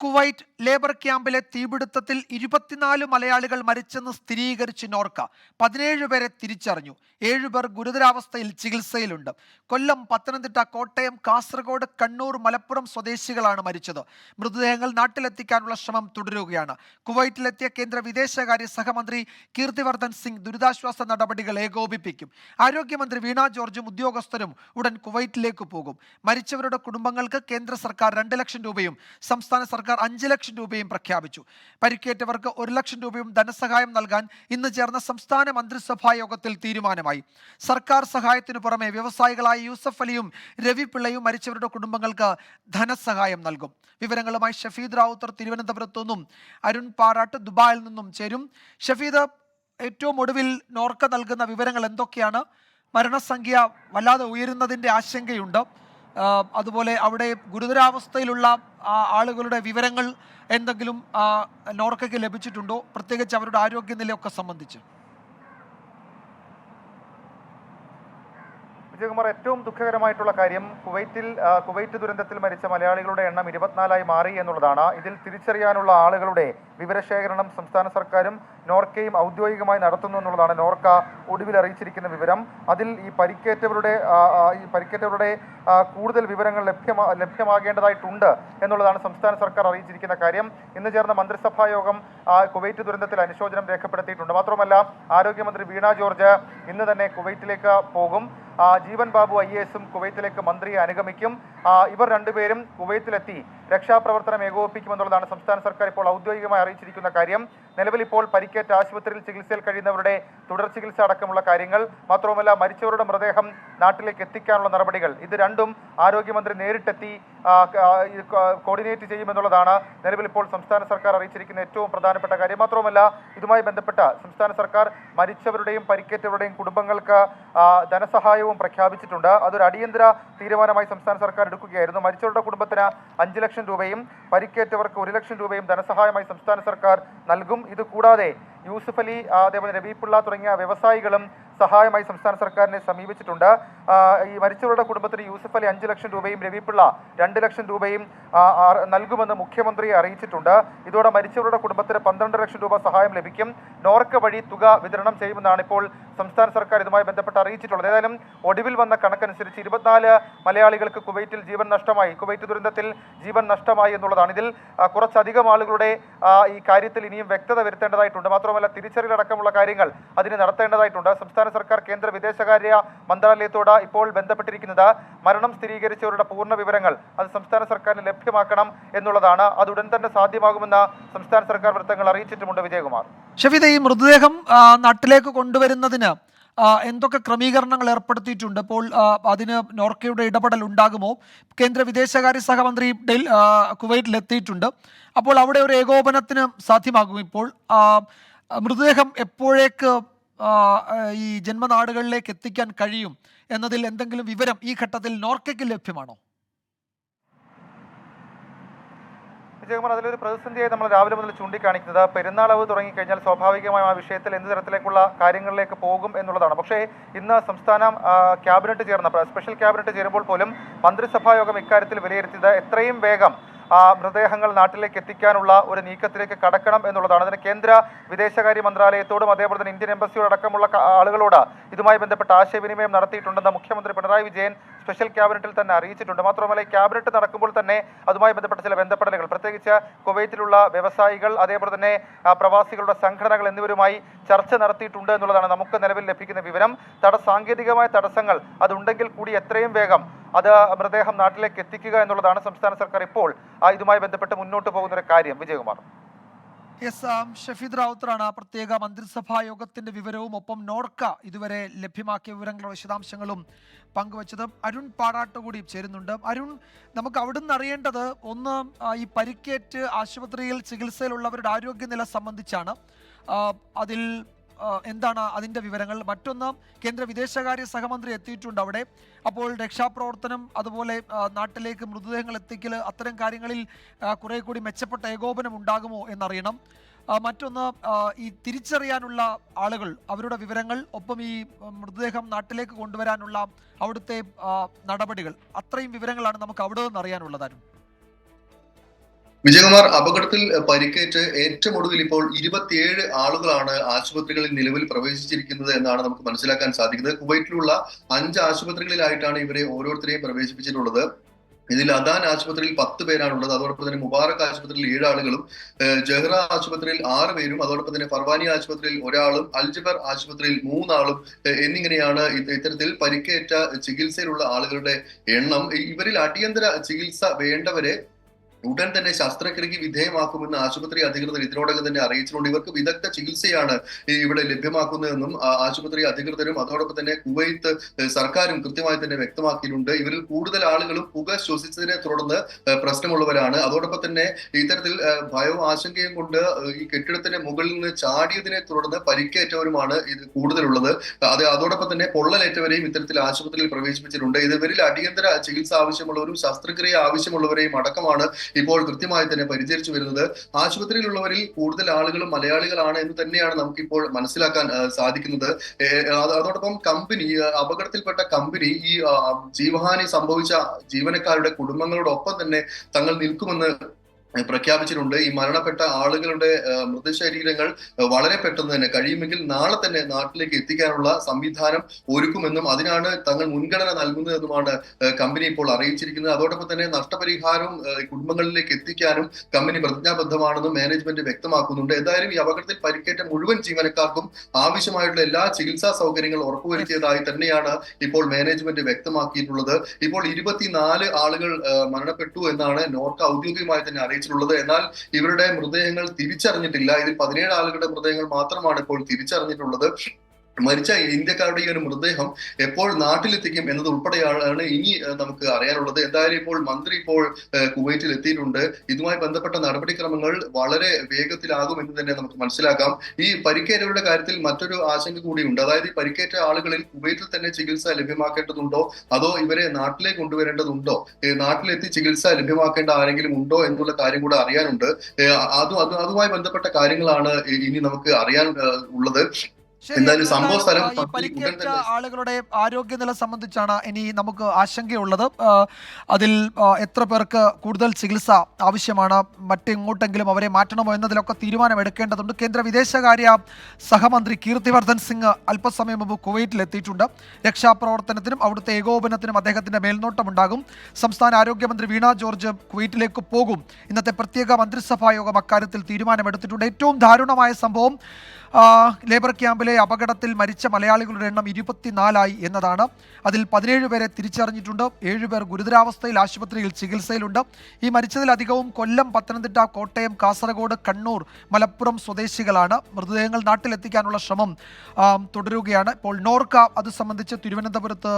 Kuwait labour ക്യാമ്പിലെ തീപിടുത്തത്തിൽ ഇരുപത്തിനാല് മലയാളികൾ മരിച്ചെന്ന് സ്ഥിരീകരിച്ച് നോർക്ക പതിനേഴ് പേരെ തിരിച്ചറിഞ്ഞു. ഏഴുപേർ ഗുരുതരാവസ്ഥയിൽ ചികിത്സയിലുണ്ട്. കൊല്ലം പത്തനംതിട്ട കോട്ടയം കാസർഗോഡ് കണ്ണൂർ മലപ്പുറം സ്വദേശികളാണ് മരിച്ചത്. മൃതദേഹങ്ങൾ നാട്ടിലെത്തിക്കാനുള്ള ശ്രമം തുടരുകയാണ്. കുവൈറ്റിലെത്തിയ കേന്ദ്ര വിദേശകാര്യ സഹമന്ത്രി കീർത്തിവർദ്ധൻ സിംഗ് ദുരിതാശ്വാസ നടപടികൾ ഏകോപിപ്പിക്കും. ആരോഗ്യമന്ത്രി വീണ ജോർജും ഉദ്യോഗസ്ഥരും ഉടൻ കുവൈറ്റിലേക്ക് പോകും. മരിച്ചവരുടെ കുടുംബങ്ങൾക്ക് കേന്ദ്ര സർക്കാർ രണ്ട് ലക്ഷം രൂപയും സംസ്ഥാന സർക്കാർ അഞ്ച് ലക്ഷം രൂപയും പ്രഖ്യാപിച്ചു. പരിക്കേറ്റവർക്ക് ഒരു ലക്ഷം രൂപയും ധനസഹായം നൽകാൻ ഇന്ന് ചേർന്ന സംസ്ഥാന മന്ത്രിസഭാ യോഗത്തിൽ തീരുമാനമായി. സർക്കാർ സഹായത്തിനു പുറമെ വ്യവസായികളായ യൂസഫ് അലിയും രവി പിള്ളയും മരിച്ചവരുടെ കുടുംബങ്ങൾക്ക് ധനസഹായം നൽകും. വിവരങ്ങളുമായി ഷഫീദ് റാവുത്തർ തിരുവനന്തപുരത്തു നിന്നും അരുൺ പാറാട്ട് ദുബായിൽ നിന്നും ചേരും. ഷഫീദ് ഏറ്റവും ഒടുവിൽ നോർക്ക നൽകുന്ന വിവരങ്ങൾ എന്തൊക്കെയാണ്? മരണസംഖ്യ വല്ലാതെ ഉയരുന്നതിന്റെ ആശങ്കയുണ്ട്. അതുപോലെ അവിടെ ഗുരുതരാവസ്ഥയിലുള്ള ആളുകളുടെ വിവരങ്ങൾ എന്തെങ്കിലും നോർക്കയ്ക്ക് ലഭിച്ചിട്ടുണ്ടോ? പ്രത്യേകിച്ച് അവരുടെ ആരോഗ്യനിലയൊക്കെ സംബന്ധിച്ച്. വിജയകുമാർ ഏറ്റവും ദുഃഖകരമായിട്ടുള്ള കാര്യം കുവൈറ്റിൽ കുവൈറ്റ് ദുരന്തത്തിൽ മരിച്ച മലയാളികളുടെ എണ്ണം ഇരുപത്തിനാലായി മാറി എന്നുള്ളതാണ്. ഇതിൽ തിരിച്ചറിയാനുള്ള ആളുകളുടെ വിവരശേഖരണം സംസ്ഥാന സർക്കാരും നോർക്കയും ഔദ്യോഗികമായി നടത്തുന്നു എന്നുള്ളതാണ് നോർക്ക ഒടുവിൽ അറിയിച്ചിരിക്കുന്ന വിവരം. അതിൽ ഈ പരിക്കേറ്റവരുടെ ഈ പരിക്കേറ്റവരുടെ കൂടുതൽ വിവരങ്ങൾ ലഭ്യമാ ലഭ്യമാകേണ്ടതായിട്ടുണ്ട് എന്നുള്ളതാണ് സംസ്ഥാന സർക്കാർ അറിയിച്ചിരിക്കുന്ന കാര്യം. ഇന്ന് ചേർന്ന മന്ത്രിസഭാ യോഗം കുവൈറ്റ് ദുരന്തത്തിൽ അനുശോചനം രേഖപ്പെടുത്തിയിട്ടുണ്ട്. മാത്രമല്ല ആരോഗ്യമന്ത്രി വീണ ജോർജ് ഇന്ന് തന്നെ കുവൈറ്റിലേക്ക് പോകും. ജീവൻ ബാബു ഐ എസും കുവൈത്തിലേക്ക് മന്ത്രിയെ അനുഗമിക്കും. ഇവർ രണ്ടുപേരും കുവൈത്തിലെത്തി രക്ഷാപ്രവർത്തനം ഏകോപിപ്പിക്കുമെന്നുള്ളതാണ് സംസ്ഥാന സർക്കാർ ഇപ്പോൾ ഔദ്യോഗികമായി അറിയിച്ചിരിക്കുന്ന കാര്യം. നിലവിൽ ഇപ്പോൾ പരിക്കേറ്റ ആശുപത്രിയിൽ ചികിത്സയിൽ കഴിയുന്നവരുടെ തുടർ ചികിത്സ അടക്കമുള്ള കാര്യങ്ങൾ മാത്രവുമല്ല മരിച്ചവരുടെ മൃതദേഹം നാട്ടിലേക്ക് എത്തിക്കാനുള്ള നടപടികൾ. ഇത് രണ്ടും ആരോഗ്യമന്ത്രി നേരിട്ടെത്തി കോർഡിനേറ്റ് ചെയ്യുമെന്നുള്ളതാണ് നിലവിൽ ഇപ്പോൾ സംസ്ഥാന സർക്കാർ അറിയിച്ചിരിക്കുന്ന ഏറ്റവും പ്രധാനപ്പെട്ട കാര്യം. മാത്രവുമല്ല ഇതുമായി ബന്ധപ്പെട്ട സംസ്ഥാന സർക്കാർ മരിച്ചവരുടെയും പരിക്കേറ്റവരുടെയും കുടുംബങ്ങൾക്ക് ധനസഹായവും പ്രഖ്യാപിച്ചിട്ടുണ്ട്. അതൊരു അടിയന്തര തീരുമാനമായി സംസ്ഥാന സർക്കാർ എടുക്കുകയായിരുന്നു. മരിച്ചവരുടെ കുടുംബത്തിന് അഞ്ച് ലക്ഷം രൂപയും പരിക്കേറ്റവർക്ക് ഒരു ലക്ഷം രൂപയും ധനസഹായമായി സംസ്ഥാന സർക്കാർ നൽകും. ഇത് കൂടാതെ യൂസുഫ് അലി അതേപോലെ രബീപിള്ള തുടങ്ങിയ വ്യവസായികളും സഹായമായി സംസ്ഥാന സർക്കാരിനെ സമീപിച്ചിട്ടുണ്ട്. ഈ മരിച്ചവരുടെ കുടുംബത്തിന് യൂസുഫ് അലി അഞ്ച് ലക്ഷം രൂപയും രവിപിള്ള രണ്ട് ലക്ഷം രൂപയും നൽകുമെന്ന് മുഖ്യമന്ത്രിയെ അറിയിച്ചിട്ടുണ്ട്. ഇതോടെ മരിച്ചവരുടെ കുടുംബത്തിന് പന്ത്രണ്ട് ലക്ഷം രൂപ സഹായം ലഭിക്കും. നോർക്ക വഴി തുക വിതരണം ചെയ്യുമെന്നാണ് ഇപ്പോൾ സംസ്ഥാന സർക്കാർ ഇതുമായി ബന്ധപ്പെട്ട് അറിയിച്ചിട്ടുള്ളത്. ഏതായാലും ഒടുവിൽ വന്ന കണക്കനുസരിച്ച് ഇരുപത്തിനാല് മലയാളികൾക്ക് കുവൈറ്റിൽ ജീവൻ നഷ്ടമായി. കുവൈറ്റ് ദുരന്തത്തിൽ ജീവൻ നഷ്ടമായി എന്നുള്ളതാണ്. ഇതിൽ കുറച്ചധികം ആളുകളുടെ ഈ കാര്യത്തിൽ ഇനിയും വ്യക്തത വരുത്തേണ്ടതായിട്ടുണ്ട്. മാത്രമല്ല തിരിച്ചറിയലടക്കമുള്ള കാര്യങ്ങൾ അതിന് നടത്തേണ്ടതായിട്ടുണ്ട്. സംസ്ഥാന സർക്കാർ കേന്ദ്ര വിദേശകാര്യ മന്ത്രാലയത്തോട് ഇപ്പോൾ ബന്ധപ്പെട്ടിരിക്കുന്നത് മരണം സ്ഥിരീകരിച്ചവരുടെ പൂർണ വിവരങ്ങൾ അത് സംസ്ഥാന സർക്കാരിന് ലഭ്യമാക്കണം എന്നുള്ളതാണ്. അത് ഉടൻ തന്നെ സാധ്യമാകുമെന്ന് സംസ്ഥാന സർക്കാർ വൃത്തങ്ങൾ അറിയിച്ചിട്ടുമുണ്ട് വിജയകുമാർ. ഷഫീദ് ഈ മൃതദേഹം നാട്ടിലേക്ക് കൊണ്ടുവരുന്നതിന് എന്തൊക്കെ ക്രമീകരണങ്ങൾ ഏർപ്പെടുത്തിയിട്ടുണ്ട്? ഇപ്പോൾ അതിന് നോർക്കയുടെ ഇടപെടൽ ഉണ്ടാകുമോ? കേന്ദ്ര വിദേശകാര്യ സഹമന്ത്രി ഡെൽ കുവൈറ്റിൽ എത്തിയിട്ടുണ്ട് അപ്പോൾ അവിടെ ഒരു ഏകോപനത്തിന് സാധ്യമാകും ഇപ്പോൾ. മൃതദേഹം എപ്പോഴേക്ക് ഈ ജന്മനാടുകളിലേക്ക് എത്തിക്കാൻ കഴിയും എന്നതിൽ എന്തെങ്കിലും വിവരം ഈ ഘട്ടത്തിൽ നോർക്കയ്ക്ക് ലഭ്യമാണോ? വിജയകുമാർ അതിലൊരു പ്രതിസന്ധിയായി നമ്മൾ രാവിലെ മുതൽ ചൂണ്ടിക്കാണിക്കുന്നത്. പെരുന്നാളവ് തുടങ്ങിക്കഴിഞ്ഞാൽ സ്വാഭാവികമായും ആ വിഷയത്തിൽ എന്ത് തരത്തിലേക്കുള്ള കാര്യങ്ങളിലേക്ക് പോകും എന്നുള്ളതാണ്. പക്ഷേ ഇന്ന് സംസ്ഥാന ക്യാബിനറ്റ് ചേർന്ന സ്പെഷ്യൽ ക്യാബിനറ്റ് ചേരുമ്പോൾ പോലും മന്ത്രിസഭാ യോഗം ഇക്കാര്യത്തിൽ വിലയിരുത്തിയത് എത്രയും വേഗം മൃതദേഹങ്ങൾ നാട്ടിലേക്ക് എത്തിക്കാനുള്ള ഒരു നീക്കത്തിലേക്ക് കടക്കണം എന്നുള്ളതാണ്. അതിന് കേന്ദ്ര വിദേശകാര്യ മന്ത്രാലയത്തോടും അതേപോലെ തന്നെ ഇന്ത്യൻ എംബസിയോടക്കമുള്ള ആളുകളോട് ഇതുമായി ബന്ധപ്പെട്ട ആശയവിനിമയം നടത്തിയിട്ടുണ്ടെന്ന് മുഖ്യമന്ത്രി പിണറായി വിജയൻ സ്പെഷ്യൽ ക്യാബിനറ്റിൽ തന്നെ അറിയിച്ചിട്ടുണ്ട്. മാത്രമല്ല ഈ ക്യാബിനറ്റ് നടക്കുമ്പോൾ തന്നെ അതുമായി ബന്ധപ്പെട്ട ചില ബന്ധപ്പെടലുകൾ പ്രത്യേകിച്ച് കുവൈറ്റിലുള്ള വ്യവസായികൾ അതേപോലെ തന്നെ പ്രവാസികളുടെ സംഘടനകൾ എന്നിവരുമായി ചർച്ച നടത്തിയിട്ടുണ്ട് എന്നുള്ളതാണ് നമുക്ക് നിലവിൽ ലഭിക്കുന്ന വിവരം. തട സാങ്കേതികമായ തടസ്സങ്ങൾ അതുണ്ടെങ്കിൽ കൂടി എത്രയും വേഗം അത് മൃതദേഹം നാട്ടിലേക്ക് എത്തിക്കുക എന്നുള്ളതാണ് സംസ്ഥാന സർക്കാർ ഇപ്പോൾ ഇതുമായി ബന്ധപ്പെട്ട് മുന്നോട്ട് പോകുന്ന ഒരു കാര്യം. വിജയകുമാർ. എസ് ആം, ഷഫീദ് റാവുത്തറാണ് ആ പ്രത്യേക മന്ത്രിസഭാ യോഗത്തിന്റെ വിവരവും ഒപ്പം നോർക്ക ഇതുവരെ ലഭ്യമാക്കിയ വിവരങ്ങളും വിശദാംശങ്ങളും പങ്കുവച്ചത് അരുൺ പാടാട്ട് കൂടി ചേരുന്നുണ്ട്. അരുൺ നമുക്ക് അവിടുന്ന് അറിയേണ്ടത് ഒന്ന് ഈ പരിക്കേറ്റ് ആശുപത്രിയിൽ ചികിത്സയിലുള്ളവരുടെ ആരോഗ്യനില സംബന്ധിച്ചാണ്. അതിൽ എന്താണ് അതിന്റെ വിവരങ്ങൾ? മറ്റൊന്ന് കേന്ദ്ര വിദേശകാര്യ സഹമന്ത്രി എത്തിയിട്ടുണ്ട് അവിടെ. അപ്പോൾ രക്ഷാപ്രവർത്തനം അതുപോലെ നാട്ടിലേക്ക് മൃതദേഹങ്ങൾ എത്തിക്കൽ അത്തരം കാര്യങ്ങളിൽ കുറെ കൂടി മെച്ചപ്പെട്ട ഏകോപനം ഉണ്ടാകുമോ എന്നറിയണം. മറ്റൊന്ന് ഈ തിരിച്ചറിയാനുള്ള ആളുകൾ അവരുടെ വിവരങ്ങൾ ഒപ്പം ഈ മൃതദേഹം നാട്ടിലേക്ക് കൊണ്ടുവരാനുള്ള അവിടുത്തെ നടപടികൾ. അത്രയും വിവരങ്ങളാണ് നമുക്ക് അവിടെ നിന്ന് അറിയാനുള്ളത് അരുൺ വിജയകുമാർ അപകടത്തിൽ പരിക്കേറ്റ് ഏറ്റവും ഒടുവിൽ ഇപ്പോൾ ഇരുപത്തിയേഴ് ആളുകളാണ് ആശുപത്രികളിൽ നിലവിൽ പ്രവേശിച്ചിരിക്കുന്നത് എന്നാണ് നമുക്ക് മനസ്സിലാക്കാൻ സാധിക്കുന്നത്. കുവൈറ്റിലുള്ള അഞ്ച് ആശുപത്രികളിലായിട്ടാണ് ഇവരെ ഓരോരുത്തരെയും പ്രവേശിപ്പിച്ചിട്ടുള്ളത്. ഇതിൽ അദാൻ ആശുപത്രിയിൽ പത്ത് പേരാണുള്ളത്. അതോടൊപ്പം തന്നെ മുബാറക് ആശുപത്രിയിൽ ഏഴ് ആളുകളും ജഹ്റ ആശുപത്രിയിൽ ആറ് പേരും അതോടൊപ്പം തന്നെ ഫർവാനി ആശുപത്രിയിൽ ഒരാളും അൽജബർ ആശുപത്രിയിൽ മൂന്നാളും എന്നിങ്ങനെയാണ് ഇത് ഇത്തരത്തിൽ പരിക്കേറ്റ ചികിത്സയിലുള്ള ആളുകളുടെ എണ്ണം. ഇവരിൽ അടിയന്തര ചികിത്സ വേണ്ടവരെ ഉടൻ തന്നെ ശസ്ത്രക്രിയക്ക് വിധേയമാക്കുമെന്ന് ആശുപത്രി അധികൃതർ ഇതിനോടകം തന്നെ അറിയിച്ചിട്ടുണ്ട്. ഇവർക്ക് വിദഗ്ധ ചികിത്സയാണ് ഇവിടെ ലഭ്യമാക്കുന്നതെന്നും ആശുപത്രി അധികൃതരും അതോടൊപ്പം തന്നെ കുവൈത്ത് സർക്കാരും കൃത്യമായി തന്നെ വ്യക്തമാക്കിയിട്ടുണ്ട്. ഇവരിൽ കൂടുതൽ ആളുകളും പുക ശ്വസിച്ചതിനെ തുടർന്ന് പ്രശ്നമുള്ളവരാണ്. അതോടൊപ്പം തന്നെ ഇത്തരത്തിൽ ഭയവും ആശങ്കയും കൊണ്ട് ഈ കെട്ടിടത്തിന്റെ മുകളിൽ നിന്ന് ചാടിയതിനെ തുടർന്ന് പരിക്കേറ്റവരുമാണ് ഇത് കൂടുതലുള്ളത്. അത് അതോടൊപ്പം തന്നെ പൊള്ളലേറ്റവരെയും ഇത്തരത്തിൽ ആശുപത്രിയിൽ പ്രവേശിപ്പിച്ചിട്ടുണ്ട്. ഇത് ഇവരിൽ അടിയന്തര ചികിത്സ ആവശ്യമുള്ളവരും ശസ്ത്രക്രിയ ആവശ്യമുള്ളവരെയും അടക്കമാണ് ഇപ്പോൾ കൃത്യമായി തന്നെ പരിചരിച്ചു വരുന്നത് ആശുപത്രിയിലുള്ളവരിൽ കൂടുതൽ ആളുകളും മലയാളികളാണ് എന്ന് തന്നെയാണ് നമുക്കിപ്പോൾ മനസ്സിലാക്കാൻ സാധിക്കുന്നത്. അതോടൊപ്പം കമ്പനി അപകടത്തിൽപ്പെട്ട കമ്പനി ഈ ജീവഹാനി സംഭവിച്ച ജീവനക്കാരുടെ കുടുംബങ്ങളോടൊപ്പം തന്നെ തങ്ങൾ നിൽക്കുമെന്ന് പ്രഖ്യാപിച്ചിട്ടുണ്ട്. ഈ മരണപ്പെട്ട ആളുകളുടെ മൃതശരീരങ്ങൾ വളരെ പെട്ടെന്ന് തന്നെ കഴിയുമെങ്കിൽ നാളെ തന്നെ നാട്ടിലേക്ക് എത്തിക്കാനുള്ള സംവിധാനം ഒരുക്കുമെന്നും അതിനാണ് തങ്ങൾ മുൻഗണന നൽകുന്നതെന്നുമാണ് കമ്പനി ഇപ്പോൾ അറിയിച്ചിരിക്കുന്നത്. അതോടൊപ്പം തന്നെ നഷ്ടപരിഹാരവും കുടുംബങ്ങളിലേക്ക് എത്തിക്കാനും കമ്പനി പ്രതിജ്ഞാബദ്ധമാണെന്നും മാനേജ്മെന്റ് വ്യക്തമാക്കുന്നുണ്ട്. എന്തായാലും ഈ അപകടത്തിൽ പരിക്കേറ്റ മുഴുവൻ ജീവനക്കാർക്കും ആവശ്യമായിട്ടുള്ള എല്ലാ ചികിത്സാ സൗകര്യങ്ങൾ ഉറപ്പുവരുത്തിയതായി തന്നെയാണ് ഇപ്പോൾ മാനേജ്മെന്റ് വ്യക്തമാക്കിയിട്ടുള്ളത്. ഇപ്പോൾ ഇരുപത്തിനാല് ആളുകൾ മരണപ്പെട്ടു എന്നാണ് നോർക്ക ഔദ്യോഗികമായി തന്നെ അറിയിച്ചിട്ടുള്ളത് എന്നാൽ ഇവരുടെ മൃതദേഹങ്ങൾ തിരിച്ചറിഞ്ഞിട്ടില്ല. ഇതിൽ പതിനേഴ് ആളുകളുടെ മൃതദേഹങ്ങൾ മാത്രമാണ് ഇപ്പോൾ തിരിച്ചറിഞ്ഞിട്ടുള്ളത്. മരിച്ച ഇന്ത്യക്കാരുടെ ഈ ഒരു മൃതദേഹം എപ്പോൾ നാട്ടിലെത്തിക്കും എന്നത് ഉൾപ്പെടെയാണ് ഇനി നമുക്ക് അറിയാനുള്ളത്. എന്തായാലും ഇപ്പോൾ മന്ത്രി ഇപ്പോൾ കുവൈറ്റിൽ എത്തിയിട്ടുണ്ട്. ഇതുമായി ബന്ധപ്പെട്ട നടപടിക്രമങ്ങൾ വളരെ വേഗത്തിലാകും എന്ന് തന്നെ നമുക്ക് മനസ്സിലാക്കാം. ഈ പരിക്കേറ്റവരുടെ കാര്യത്തിൽ മറ്റൊരു ആശങ്ക കൂടിയുണ്ട്. അതായത് ഈ പരിക്കേറ്റ ആളുകളിൽ കുവൈറ്റിൽ തന്നെ ചികിത്സ ലഭ്യമാക്കേണ്ടതുണ്ടോ? അതോ ഇവരെ നാട്ടിലേക്ക് കൊണ്ടുവരേണ്ടതുണ്ടോ? നാട്ടിലെത്തി ചികിത്സ ലഭ്യമാക്കേണ്ട ആരെങ്കിലും ഉണ്ടോ എന്നുള്ള കാര്യം കൂടെ അറിയാനുണ്ട്. അതും അത് അതുമായി ബന്ധപ്പെട്ട കാര്യങ്ങളാണ് ഇനി നമുക്ക് അറിയാൻ ഉള്ളത്. എന്തായാലും സംഭവ സ്ഥലം പരിക്കേറ്റ ആളുകളുടെ ആരോഗ്യനില സംബന്ധിച്ചാണ് ഇനി നമുക്ക് ആശങ്കയുള്ളത്. അതിൽ എത്ര പേർക്ക് കൂടുതൽ ചികിത്സ ആവശ്യമാണ് മറ്റെങ്ങോട്ടെങ്കിലും അവരെ മാറ്റണമോ എന്നതിലൊക്കെ തീരുമാനമെടുക്കേണ്ടതുണ്ട്. കേന്ദ്ര വിദേശകാര്യ സഹമന്ത്രി കീർത്തിവർദ്ധൻ സിംഗ് അല്പസമയം മുമ്പ് കുവൈറ്റിൽ എത്തിയിട്ടുണ്ട് രക്ഷാപ്രവർത്തനത്തിനും അവിടുത്തെ ഏകോപനത്തിനും അദ്ദേഹത്തിന്റെ മേൽനോട്ടമുണ്ടാകും. സംസ്ഥാന ആരോഗ്യമന്ത്രി വീണ ജോർജ് കുവൈറ്റിലേക്ക് പോകും. ഇന്നത്തെ പ്രത്യേക മന്ത്രിസഭാ യോഗം അക്കാര്യത്തിൽ തീരുമാനമെടുത്തിട്ടുണ്ട്. ഏറ്റവും ദാരുണമായ സംഭവം ലേബർ ക്യാമ്പിലെ അപകടത്തിൽ മരിച്ച മലയാളികളുടെ എണ്ണം ഇരുപത്തിനാലായി എന്നതാണ്. അതിൽ പതിനേഴ് പേരെ തിരിച്ചറിഞ്ഞിട്ടുണ്ട്. ഏഴുപേർ ഗുരുതരാവസ്ഥയിൽ ആശുപത്രിയിൽ ചികിത്സയിലുണ്ട്. ഈ മരിച്ചതിലധികവും കൊല്ലം പത്തനംതിട്ട കോട്ടയം കാസർഗോഡ് കണ്ണൂർ മലപ്പുറം സ്വദേശികളാണ്. മൃതദേഹങ്ങൾ നാട്ടിലെത്തിക്കാനുള്ള ശ്രമം തുടരുകയാണ്. ഇപ്പോൾ നോർക്ക അത് സംബന്ധിച്ച് തിരുവനന്തപുരത്ത്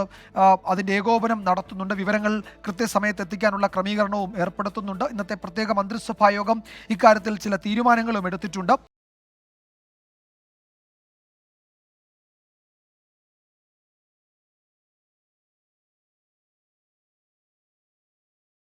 അതിന്റെ ഏകോപനം നടത്തുന്നുണ്ട്. വിവരങ്ങൾ കൃത്യസമയത്ത് എത്തിക്കാനുള്ള ക്രമീകരണവും ഏർപ്പെടുത്തുന്നുണ്ട്. ഇന്നത്തെ പ്രത്യേക മന്ത്രിസഭാ യോഗം ഇക്കാര്യത്തിൽ ചില തീരുമാനങ്ങളും എടുത്തിട്ടുണ്ട്.